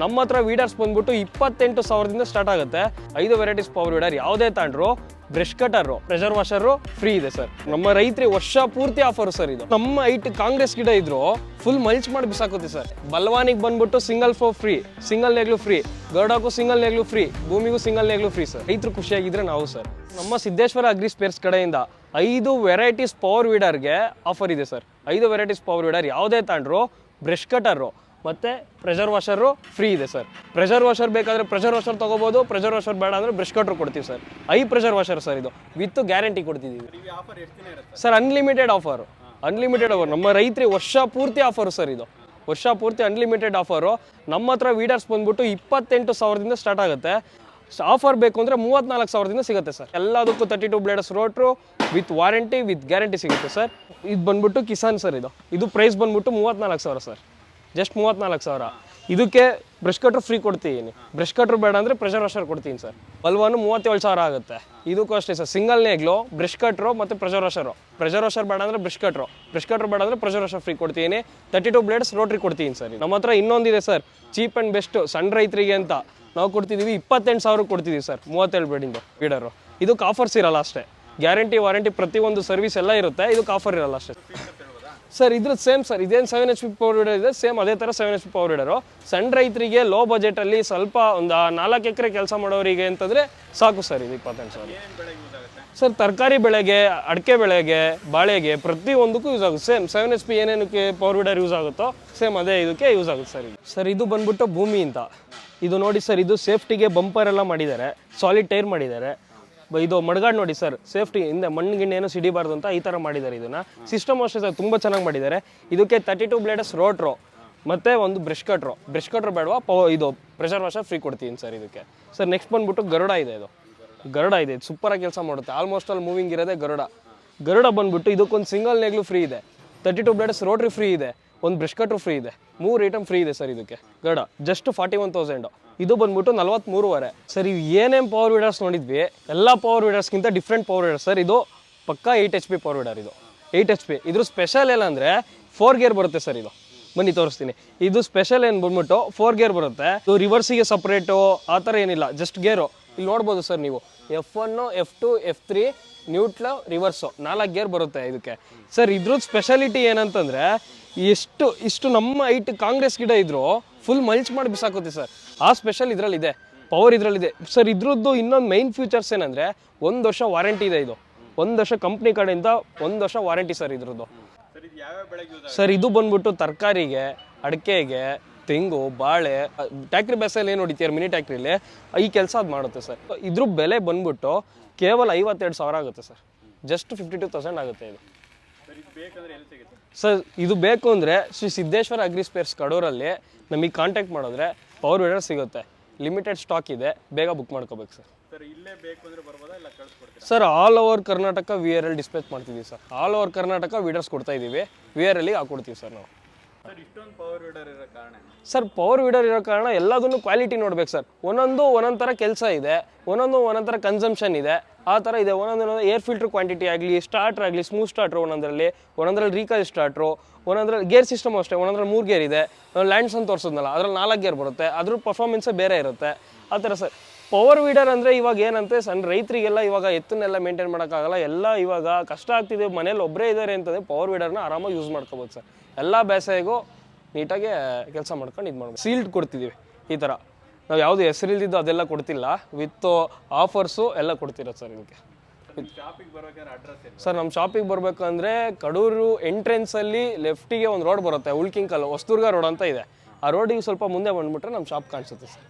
ನಮ್ಮ ಹತ್ರ ವೀಡರ್ಸ್ ಬಂದ್ಬಿಟ್ಟು ಇಪ್ಪತ್ತೆಂಟು ಸಾವಿರದಿಂದ ಸ್ಟಾರ್ಟ್ ಆಗುತ್ತೆ. ಐದು ವೆರೈಟೀಸ್ ಪವರ್ ವೀಡರ್ ಯಾವುದೇ ತಾಂಡ್ರು brush cutter pressure washer free ಇದೆ ಸರ್ ನಮ್ಮ ರೈತರಿ ವರ್ಷ ಪೂರ್ತಿ ಆಫರ್ ಸರ್ ಇದು. ನಮ್ಮ ಐಟ್ ಕಾಂಗ್ರೆಸ್ ಗಿಡ ಇದ್ರು ಫುಲ್ ಮಲ್ಚ್ ಮಾಡಿ ಬಿಸಾಕುತ್ತೆ ಸರ್ ಬಲ್ವಾನಿಗೆ ಬಂದ್ಬಿಟ್ಟು ಸಿಂಗಲ್ ಫೋ ಫ್ರೀ ಸಿಂಗಲ್ ನೇಗ್ಲು ಫ್ರೀ ಗರ್ಡಾಕು ಸಿಂಗಲ್ ನೇಗ್ಲು ಫ್ರೀ ಭೂಮಿಗೂ ಸಿಂಗಲ್ ನೇಗ್ಲು ಫ್ರೀ ಸರ್ ರೈತರು ಖುಷಿಯಾಗಿದ್ರೆ ನಾವು ಸರ್ ನಮ್ಮ ಸಿದ್ದೇಶ್ವರ ಅಗ್ರಿ ಸ್ಪೇರ್ಸ್ ಕಡೆಯಿಂದ ಐದು ವೆರೈಟೀಸ್ ಪವರ್ ವೀಡರ್ಗೆ ಆಫರ್ ಇದೆ ಸರ್ ಐದು ವೆರೈಟೀಸ್ ಪವರ್ ವೀಡರ್ ಯಾವುದೇ ತಾಂಡ್ರು ಬ್ರಷ್ ಕಟರು ಮತ್ತು ಪ್ರೆಷರ್ ವಾಷರು ಫ್ರೀ ಇದೆ ಸರ್ ಪ್ರೆಷರ್ ವಾಷರ್ ಬೇಕಾದರೆ ಪ್ರೆಷರ್ ವಾಷರ್ ತೊಗೋಬೋದು ಪ್ರೆಷರ್ ವಾಷರ್ ಬೇಡ ಅಂದರೆ ಬ್ರಷ್ ಕಟ್ರು ಕೊಡ್ತೀವಿ ಸರ್ ಐ ಪ್ರೆಷರ್ ವಾಷರ್ ಸರ್ ಇದು. With guarantee ಕೊಡ್ತಿದ್ದೀವಿ sir unlimited offer unlimited offer ನಮ್ಮ ರೈತರಿಗೆ ವರ್ಷ ಪೂರ್ತಿ ಆಫರು ಸರ್ ಇದು. ವರ್ಷ ಪೂರ್ತಿ ಅನ್ಲಿಮಿಟೆಡ್ ಆಫರು ನಮ್ಮ ಹತ್ರ ವೀಡರ್ಸ್ ಬಂದ್ಬಿಟ್ಟು ಇಪ್ಪತ್ತೆಂಟು ಸಾವಿರದಿಂದ ಸ್ಟಾರ್ಟ್ ಆಗುತ್ತೆ. ಆಫರ್ ಬೇಕು ಅಂದರೆ ಮೂವತ್ನಾಲ್ಕು ಸಾವಿರದಿಂದ ಸಿಗುತ್ತೆ ಸರ್ ಎಲ್ಲದಕ್ಕೂ thirty two blades rotor with warranty with guarantee ಸಿಗುತ್ತೆ ಸರ್ ಇದು ಬಂದ್ಬಿಟ್ಟು ಕಿಸಾನ್ ಸರ್ ಇದು. ಇದು ಪ್ರೈಸ್ ಬಂದ್ಬಿಟ್ಟು ಮೂವತ್ನಾಲ್ಕು ಸಾವಿರ ಸರ್ ಜಸ್ಟ್ ಮೂವತ್ನಾಲ್ಕು ಸಾವಿರ. ಇದಕ್ಕೆ ಬ್ರಷ್ ಕಟ್ರು ಫ್ರೀ ಕೊಡ್ತೀನಿ. ಬ್ರಷ್ ಕಟ್ರು ಬೇಡ ಅಂದರೆ ಪ್ರೆಷರ್ ವಾಷರ್ ಕೊಡ್ತೀನಿ ಸರ್. ಬಲ್ವನ್ನು ಮೂವತ್ತೇಳು ಸಾವಿರ ಆಗುತ್ತೆ. ಇದಕ್ಕೂ ಅಷ್ಟೇ ಸರ್. ಸಿಂಗಲ್ ನೇಗ್ಲು ಬ್ರಷ್ ಕಟ್ರು ಮತ್ತು ಪ್ರೆಷರ್ ವಾಷರು ಪ್ರೆಷರ್ ವಾಷರ್ ಬೇಡ ಅಂದರೆ ಬ್ರಷ್ ಕಟ್ರು ಬ್ರಷ್ ಕಟ್ರು ಬೇಡ ಅಂದರೆ ಪ್ರೆಷರ್ ವಾಷರ್ ಫ್ರೀ ಕೊಡ್ತೀನಿ. ತರ್ಟಿ ಟು ಬ್ಲೇಡ್ಸ್ ರೋಟ್ರಿ ಕೊಡ್ತೀನಿ ಸರ್. ನಮ್ಮ ಹತ್ರ ಇನ್ನೊಂದಿದೆ ಸರ್. ಚೀಪ್ ಆ್ಯಂಡ್ ಬೆಸ್ಟ್ ಸಣ್ಣ ರೈತರಿಗೆ ಅಂತ ನಾವು ಕೊಡ್ತಿದ್ದೀವಿ ಇಪ್ಪತ್ತೆಂಟು ಸಾವಿರ ಕೊಡ್ತಿದ್ದೀವಿ ಸರ್. ಮೂವತ್ತೇಳು ಬ್ಲೇಡಿಂದು ಬೀಡರು ಇದಕ್ಕೆ ಆಫರ್ಸ್ ಇರಲ್ಲ ಅಷ್ಟೇ. ಗ್ಯಾರಂಟಿ ವಾರಂಟಿ ಪ್ರತಿಯೊಂದು ಸರ್ವಿಸ್ ಎಲ್ಲ ಇರುತ್ತೆ. ಇದಕ್ಕೆ ಆಫರ್ ಇರಲ್ಲ ಅಷ್ಟೇ. ಸರ್ ಇದ್ರದ್ದು ಸೇಮ್ ಸರ್. ಇದೇನು seven H P power weeder ಇದೆ? ಸೇಮ್ ಅದೇ ಥರ seven H P power weeder ಸಣ್ಣ ರೈತರಿಗೆ ಲೋ ಬಜೆಟಲ್ಲಿ ಸ್ವಲ್ಪ ಒಂದು ನಾಲ್ಕು ಎಕರೆ ಕೆಲಸ ಮಾಡೋರಿಗೆ ಅಂತಂದರೆ ಸಾಕು ಸರ್ ಇದು ಇಪ್ಪತ್ತೆಂಟು ಸಾವಿರ. ಸರ್ ತರಕಾರಿ ಬೆಳೆಗೆ ಅಡಿಕೆ ಬೆಳೆಗೆ ಬಾಳೆಗೆ ಪ್ರತಿಯೊಂದಕ್ಕೂ ಯೂಸ್ ಆಗುತ್ತೆ. ಸೇಮ್ ಸೆವೆನ್ ಎಚ್ ಪಿ ಏನೇನಕ್ಕೆ ಪವರ್ ವೀಡರ್ ಯೂಸ್ ಆಗುತ್ತೋ ಸೇಮ್ ಅದೇ ಇದಕ್ಕೆ ಯೂಸ್ ಆಗುತ್ತೆ ಸರ್ ಇದು. ಸರ್ ಇದು ಬಂದ್ಬಿಟ್ಟು ಭೂಮಿ ಅಂತ ಇದು ನೋಡಿ ಸರ್ ಇದು ಸೇಫ್ಟಿಗೆ ಬಂಪರ್ ಎಲ್ಲ ಮಾಡಿದ್ದಾರೆ. ಸಾಲಿಡ್ ಟೈರ್ ಮಾಡಿದ್ದಾರೆ. ಇದು ಮಡ್ಗಾಡ್ ನೋಡಿ ಸರ್, ಸೇಫ್ಟಿ ಹಿಂದೆ ಮಣ್ಣು ಗಿಣ್ಣೇನು ಸಿಡಿಬಾರ್ದು ಅಂತ ಈ ಥರ ಮಾಡಿದ್ದಾರೆ ಇದನ್ನ. ಸಿಸ್ಟಮ್ ಅಷ್ಟೇ ಸರ್, ತುಂಬ ಚೆನ್ನಾಗಿ ಮಾಡಿದ್ದಾರೆ. ಇದಕ್ಕೆ ತರ್ಟಿ ಟು ಬ್ಲೇಡಸ್ ರೋಟ್ರು ಮತ್ತೆ ಒಂದು ಬ್ರಷ್ ಕಟ್ರು ಬ್ರಷ್ ಕಟ್ರು ಬೇಡವಾ? ಪವ ಇದು ಪ್ರೆಷರ್ ವಾಷರ್ ಫ್ರೀ ಕೊಡ್ತೀನಿ ಸರ್ ಇದಕ್ಕೆ. ಸರ್ ನೆಕ್ಸ್ಟ್ ಬಂದ್ಬಿಟ್ಟು ಗರುಡ ಇದೆ ಇದು. ಗರುಡ ಇದೆ ಸೂಪರಾಗಿ ಕೆಲಸ ಮಾಡುತ್ತೆ. ಆಲ್ಮೋಸ್ಟ್ ಆಲ್ ಮೂವಿಂಗ್ ಇರೋದೇ ಗರುಡ. ಗರುಡ ಬಂದ್ಬಿಟ್ಟು ಇದಕ್ಕೊಂದು ಸಿಂಗಲ್ ನೆಗ್ಲು ಫ್ರೀ ಇದೆ. Thirty two blades rotary free ಇದೆ. ಒಂದು ಬ್ರಷ್ ಕಟ್ರು ಫ್ರೀ ಇದೆ. ಮೂರು ಐಟಮ್ ಫ್ರೀ ಇದೆ ಸರ್ ಇದಕ್ಕೆ. ಗಡ ಜಸ್ಟ್ ಫಾರ್ಟಿ ಒನ್ ತೌಸಂಡು ಇದು ಬಂದ್ಬಿಟ್ಟು ನಲ್ವತ್ಮೂರುವರೆ. ಸರ್, ಇವು ಏನೇನು ಪವರ್ ವೀಡರ್ಸ್ ನೋಡಿದ್ವಿ? ಎಲ್ಲ ಪವರ್ ವೀಡರ್ಸ್ಗಿಂತ ಡಿಫ್ರೆಂಟ್ ಪವರ್ ವೀಡರ್ ಸರ್, ಇದು ಪಕ್ಕಾ eight H P power weeder ಇದು. ಏಯ್ಟ್ ಎಚ್ ಪಿ ಇದ್ರ ಸ್ಪೆಷಲ್ ಏನಂದರೆ ಫೋರ್ ಗೇರ್ ಬರುತ್ತೆ ಸರ್ ಇದು. ಬನ್ನಿ, ತೋರಿಸ್ತೀನಿ. ಇದು ಸ್ಪೆಷಲ್ ಏನು ಬಂದ್ಬಿಟ್ಟು ಫೋರ್ ಗೇರ್ ಬರುತ್ತೆ. ಇದು ರಿವರ್ಸಿಗೆ ಸಪ್ರೇಟು ಆ ಥರ ಏನಿಲ್ಲ ಜಸ್ಟ್ ಗೇರು ಇಲ್ಲಿ ನೋಡ್ಬೋದು ಸರ್ ನೀವು. F one F two F three neutral reverse ನಾಲ್ಕು ಗೇರ್ ಬರುತ್ತೆ ಇದಕ್ಕೆ. ಸರ್, ಇದ್ರದ್ದು ಸ್ಪೆಷಾಲಿಟಿ ಏನಂತಂದರೆ ಎಷ್ಟು ಇಷ್ಟು ನಮ್ಮ ಐಟ್ ಕಾಂಗ್ರೆಸ್ ಗಿಡ ಇದ್ರು ಫುಲ್ ಮಲ್ಚ್ ಮಾಡಿ ಬಿಸಾಕುತ್ತೆ ಸರ್ ಆ ಸ್ಪೆಷಲ್ ಇದರಲ್ಲಿದೆ. ಪವರ್ ಇದರಲ್ಲಿದೆ. ಸರ್ ಇದ್ರದ್ದು ಇನ್ನೊಂದು ಮೈನ್ ಫ್ಯೂಚರ್ಸ್ ಏನಂದರೆ ಒಂದು ವರ್ಷ ವಾರಂಟಿ ಇದೆ ಇದು. ಒಂದು ವರ್ಷ ಕಂಪ್ನಿ ಕಡೆಯಿಂದ ಒಂದು ವರ್ಷ ವಾರಂಟಿ ಸರ್ ಇದ್ರದ್ದು. ಸರ್ ಇದು ಬಂದ್ಬಿಟ್ಟು ತರಕಾರಿಗೆ, ಅಡಿಕೆಗೆ, ತೆಂಗು, ಬಾಳೆ ಟ್ಯಾಕ್ರಿ ಬೇಸಲ್ಲಿ ಏನು ಹೊಡಿತೀರ ಮಿನಿ ಟ್ಯಾಕ್ರಿಲಿ ಈ ಕೆಲಸ ಅದು ಮಾಡುತ್ತೆ ಸರ್ ಇದ್ರ ಬೆಲೆ ಬಂದ್ಬಿಟ್ಟು ಕೇವಲ ಐವತ್ತೆರಡು ಸಾವಿರ ಆಗುತ್ತೆ sir just fifty two thousand ಆಗುತ್ತೆ ಇದು. ಸರ್ ಇದು ಬೇಕಂದ್ರೆ ಎಲ್ಲಿ ಸಿಗುತ್ತೆ? ಸರ್ ಇದು ಬೇಕು ಅಂದರೆ ಶ್ರೀ ಸಿದ್ದೇಶ್ವರ ಅಗ್ರಿ ಸ್ಪೇರ್ಸ್ ಕಡೂರಲ್ಲಿ ನಮಗೆ ಕಾಂಟ್ಯಾಕ್ಟ್ ಮಾಡಿದ್ರೆ ಪವರ್ ವೀಡರ್ ಸಿಗುತ್ತೆ. ಲಿಮಿಟೆಡ್ ಸ್ಟಾಕ್ ಇದೆ ಬೇಗ ಬುಕ್ ಮಾಡ್ಕೋಬೇಕು sir. Sir all over Karnataka we are L displays ಮಾಡ್ತಿದ್ದೀವಿ sir. All over Karnataka weeders ಕೊಡ್ತಾ ಇದ್ದೀವಿ. ವಿ ಆರ್ ಎಲ್ಲಿಗೆ ಹಾಕೊಡ್ತೀವಿ ಸರ್ ನಾವು. ಸರ್ ಪವರ್ ವೀಡರ್ ಇರೋ ಕಾರಣ ಸರ್ ಪವರ್ ವೀಡರ್ ಇರೋ ಕಾರಣ ಎಲ್ಲದನ್ನು ಕ್ವಾಲಿಟಿ ನೋಡ್ಬೇಕು ಸರ್. ಒಂದೊಂದು ಒಂದೊಂದು ಥರ ಕೆಲಸ ಇದೆ, ಒಂದೊಂದು ಒಂದೊಂದು ಥರ ಕನ್ಸಂಪ್ಷನ್ ಇದೆ. ಆ ಥರ ಇದೆ. ಒಂದೊಂದು ಏರ್ ಫಿಲ್ಟರ್ ಕ್ವಾಂಟಿಟಿ ಆಗಲಿ ಸ್ಟಾರ್ಟರ್ ಆಗಲಿ ಸ್ಮೂತ್ ಸ್ಟಾರ್ಟ್ರು ಒಂದೊಂದರಲ್ಲಿ ಒಂದೊಂದರಲ್ಲಿ ರೀಕಾಲ್ ಸ್ಟಾರ್ಟ್ರು ಒಂದೊಂದರಲ್ಲಿ ಗೇರ್ ಸಿಸ್ಟಮ್ ಅಷ್ಟೇ, ಒಂದೊಂದ್ರಲ್ಲಿ ಮೂರು ಗೇರ್ ಇದೆ. ಲ್ಯಾಂಡ್ಸ್ ಅಂತ ತೋರಿಸಿದ್ನಲ್ಲ, ಅದ್ರಲ್ಲಿ ನಾಲ್ಕು ಗೇರ್ ಬರುತ್ತೆ. ಅದ್ರ ಪರ್ಫಾರ್ಮೆನ್ಸೇ ಬೇರೆ ಇರುತ್ತೆ. ಆ ಥರ ಸರ್. ಪವರ್ ವೀಡರ್ ಅಂದರೆ ಇವಾಗ ಏನಂತೆ ಸಣ್ಣ ರೈತರಿಗೆಲ್ಲ ಇವಾಗ ಎತ್ತನ್ನೆಲ್ಲ ಮೇಂಟೈನ್ ಮಾಡೋಕ್ಕಾಗಲ್ಲ. ಎಲ್ಲ ಇವಾಗ ಕಷ್ಟ ಆಗ್ತಿದೆ ಮನೇಲಿ ಒಬ್ಬರೇ ಇದ್ದಾರೆ ಅಂತಂದರೆ ಪವರ್ ವೀಡರ್ನ ಆರಾಮಾಗಿ ಯೂಸ್ ಮಾಡ್ಕೋಬೋದು ಸರ್. ಎಲ್ಲ ಬೇಸಾಯಗೂ ನೀಟಾಗಿ ಕೆಲಸ ಮಾಡ್ಕೊಂಡು ಇದು ಮಾಡ್ಬೋದು. ಸೀಲ್ಡ್ ಕೊಡ್ತಿದ್ದೀವಿ ಈ ಥರ ನಾವು ಯಾವುದು ಹೆಸರಿಲ್ದಿದ್ದು ಅದೆಲ್ಲ ಕೊಡ್ತಿಲ್ಲ. ವಿತ್ ಆಫರ್ಸು ಎಲ್ಲ ಕೊಡ್ತಿರೋದು ಸರ್ ಇದಕ್ಕೆ ಸರ್ ನಮ್ಮ ಶಾಪಿಗೆ ಬರಬೇಕಂದ್ರೆ ಕಡೂರು ಎಂಟ್ರೆನ್ಸಲ್ಲಿ ಲೆಫ್ಟಿಗೆ ಒಂದು ರೋಡ್ ಬರುತ್ತೆ ಉಳ್ಕಿಂಕಲ್ ಹೊಸದುರ್ಗ ರೋಡ್ ಅಂತ ಇದೆ. ಆ ರೋಡಿಗೆ ಸ್ವಲ್ಪ ಮುಂದೆ ಬಂದುಬಿಟ್ರೆ ನಮ್ಮ ಶಾಪ್ ಕಾಣಿಸುತ್ತೆ ಸರ್.